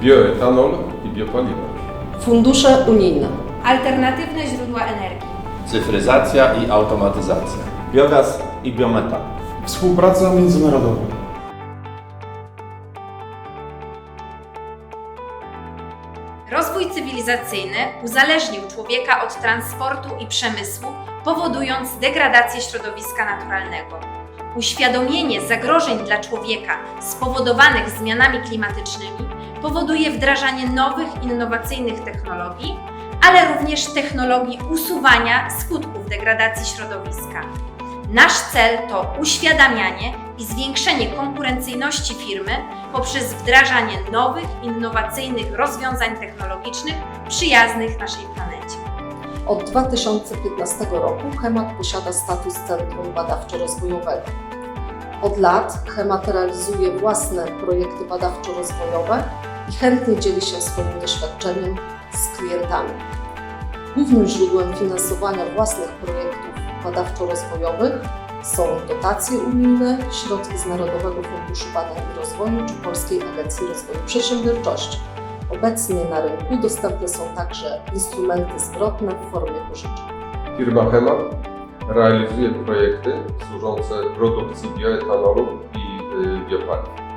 bioetanol i biopaliwa. Fundusze unijne. Alternatywne źródła energii. Cyfryzacja i automatyzacja. Biogaz i biometan. Współpraca międzynarodowa. Rozwój cywilizacyjny uzależnił człowieka od transportu i przemysłu, powodując degradację środowiska naturalnego. Uświadomienie zagrożeń dla człowieka spowodowanych zmianami klimatycznymi powoduje wdrażanie nowych, innowacyjnych technologii, ale również technologii usuwania skutków degradacji środowiska. Nasz cel to uświadamianie i zwiększenie konkurencyjności firmy poprzez wdrażanie nowych, innowacyjnych rozwiązań technologicznych przyjaznych naszej planecie. Od 2015 roku Chemat posiada status Centrum Badawczo-Rozwojowego. Od lat Chemat realizuje własne projekty badawczo-rozwojowe i chętnie dzieli się swoim doświadczeniem z klientami. Głównym źródłem finansowania własnych projektów badawczo-rozwojowych są dotacje unijne, środki z Narodowego Funduszu Badań i Rozwoju czy Polskiej Agencji Rozwoju Przedsiębiorczości. Obecnie na rynku dostępne są także instrumenty zwrotne w formie pożyczek. Firma Hemat realizuje projekty służące produkcji bioetanolu i y, biopaliw.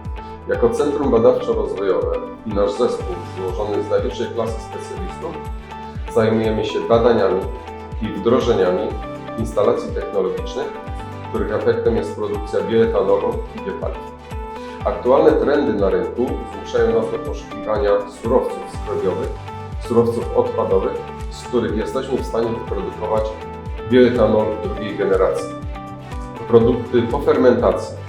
Jako centrum badawczo-rozwojowe i nasz zespół złożony z najwyższej klasy specjalistów zajmujemy się badaniami i wdrożeniami instalacji technologicznych, których efektem jest produkcja bioetanolu i biopaliw. Aktualne trendy na rynku zmuszają nas do poszukiwania surowców skrobiowych, surowców odpadowych, z których jesteśmy w stanie wyprodukować bioetanol drugiej generacji. Produkty po fermentacji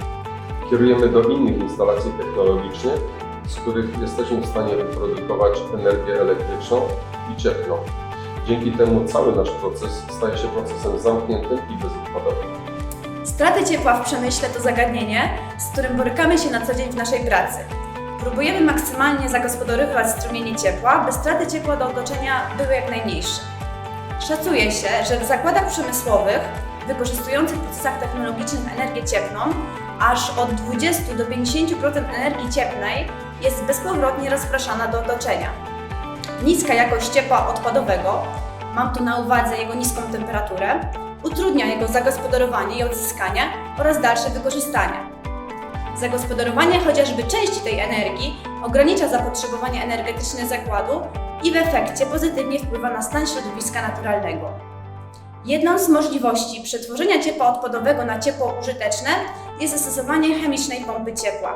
kierujemy do innych instalacji technologicznych, z których jesteśmy w stanie wyprodukować energię elektryczną i cieplną. Dzięki temu cały nasz proces staje się procesem zamkniętym i bezodpadowym. Straty ciepła w przemyśle to zagadnienie, z którym borykamy się na co dzień w naszej pracy. Próbujemy maksymalnie zagospodarowywać strumienie ciepła, by straty ciepła do otoczenia były jak najmniejsze. Szacuje się, że w zakładach przemysłowych wykorzystujących w procesach technologicznych energię cieplną aż od 20 do 50% energii cieplnej jest bezpowrotnie rozpraszana do otoczenia. Niska jakość ciepła odpadowego, mam tu na uwadze jego niską temperaturę, utrudnia jego zagospodarowanie i odzyskanie oraz dalsze wykorzystanie. Zagospodarowanie chociażby części tej energii ogranicza zapotrzebowanie energetyczne zakładu i w efekcie pozytywnie wpływa na stan środowiska naturalnego. Jedną z możliwości przetworzenia ciepła odpadowego na ciepło użyteczne jest zastosowanie chemicznej pompy ciepła.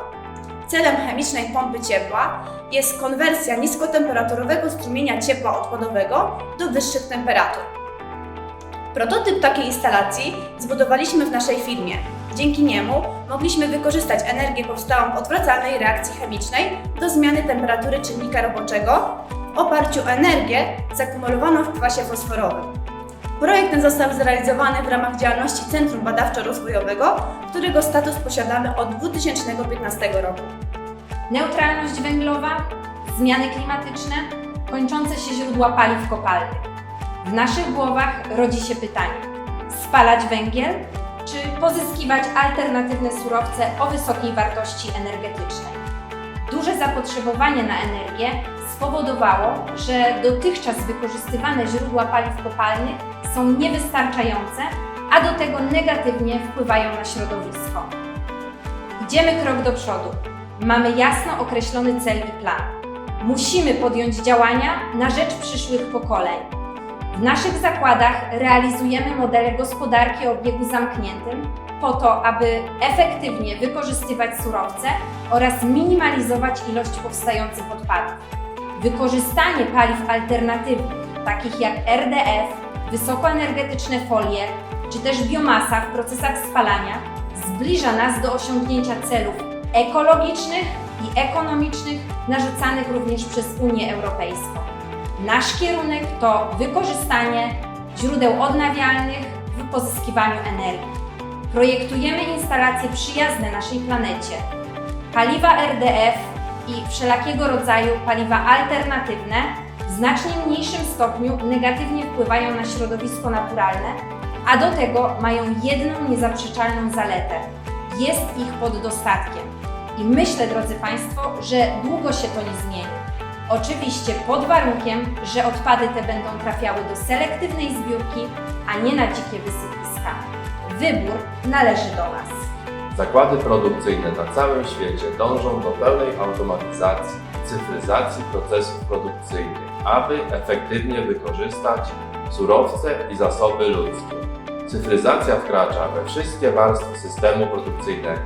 Celem chemicznej pompy ciepła jest konwersja niskotemperaturowego strumienia ciepła odpadowego do wyższych temperatur. Prototyp takiej instalacji zbudowaliśmy w naszej firmie. Dzięki niemu mogliśmy wykorzystać energię powstałą w odwracalnej reakcji chemicznej do zmiany temperatury czynnika roboczego w oparciu o energię zakumulowaną w kwasie fosforowym. Projekt ten został zrealizowany w ramach działalności Centrum Badawczo-Rozwojowego, którego status posiadamy od 2015 roku. Neutralność węglowa, zmiany klimatyczne, kończące się źródła paliw kopalnych. W naszych głowach rodzi się pytanie: spalać węgiel, czy pozyskiwać alternatywne surowce o wysokiej wartości energetycznej? Duże zapotrzebowanie na energię spowodowało, że dotychczas wykorzystywane źródła paliw kopalnych są niewystarczające, a do tego negatywnie wpływają na środowisko. Idziemy krok do przodu. Mamy jasno określony cel i plan. Musimy podjąć działania na rzecz przyszłych pokoleń. W naszych zakładach realizujemy modele gospodarki o obiegu zamkniętym po to, aby efektywnie wykorzystywać surowce oraz minimalizować ilość powstających odpadów. Wykorzystanie paliw alternatywnych, takich jak RDF, wysokoenergetyczne folie czy też biomasa w procesach spalania, zbliża nas do osiągnięcia celów ekologicznych i ekonomicznych narzucanych również przez Unię Europejską. Nasz kierunek to wykorzystanie źródeł odnawialnych w pozyskiwaniu energii. Projektujemy instalacje przyjazne naszej planecie. Paliwa RDF i wszelakiego rodzaju paliwa alternatywne znacznie mniejszym stopniu negatywnie wpływają na środowisko naturalne, a do tego mają jedną niezaprzeczalną zaletę. Jest ich pod dostatkiem. I myślę, drodzy Państwo, że długo się to nie zmieni. Oczywiście pod warunkiem, że odpady te będą trafiały do selektywnej zbiórki, a nie na dzikie wysypiska. Wybór należy do nas. Zakłady produkcyjne na całym świecie dążą do pełnej automatyzacji i cyfryzacji procesów produkcyjnych, aby efektywnie wykorzystać surowce i zasoby ludzkie. Cyfryzacja wkracza we wszystkie warstwy systemu produkcyjnego,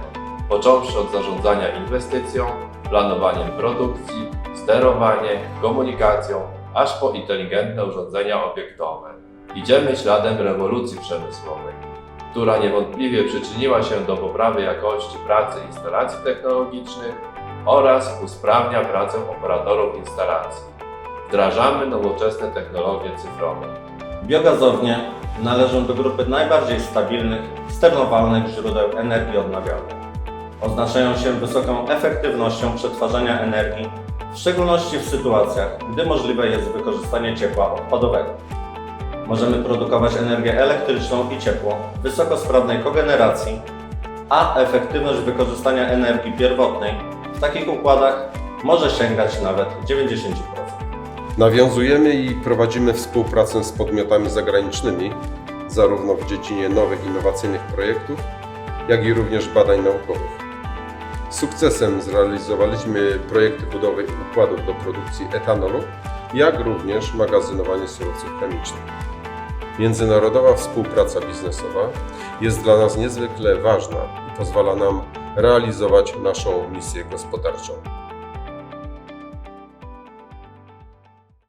począwszy od zarządzania inwestycją, planowaniem produkcji, sterowanie, komunikacją, aż po inteligentne urządzenia obiektowe. Idziemy śladem rewolucji przemysłowej która niewątpliwie przyczyniła się do poprawy jakości pracy instalacji technologicznych oraz usprawnia pracę operatorów instalacji. Wdrażamy nowoczesne technologie cyfrowe. Biogazownie należą do grupy najbardziej stabilnych, sterowalnych źródeł energii odnawialnej. Oznaczają się wysoką efektywnością przetwarzania energii, w szczególności w sytuacjach, gdy możliwe jest wykorzystanie ciepła odpadowego. Możemy produkować energię elektryczną i ciepło w wysokosprawnej kogeneracji, a efektywność wykorzystania energii pierwotnej w takich układach może sięgać nawet 90%. Nawiązujemy i prowadzimy współpracę z podmiotami zagranicznymi, zarówno w dziedzinie nowych innowacyjnych projektów, jak i również badań naukowych. Sukcesem zrealizowaliśmy projekty budowy układów do produkcji etanolu, jak również magazynowanie surowców chemicznych. Międzynarodowa współpraca biznesowa jest dla nas niezwykle ważna i pozwala nam realizować naszą misję gospodarczą.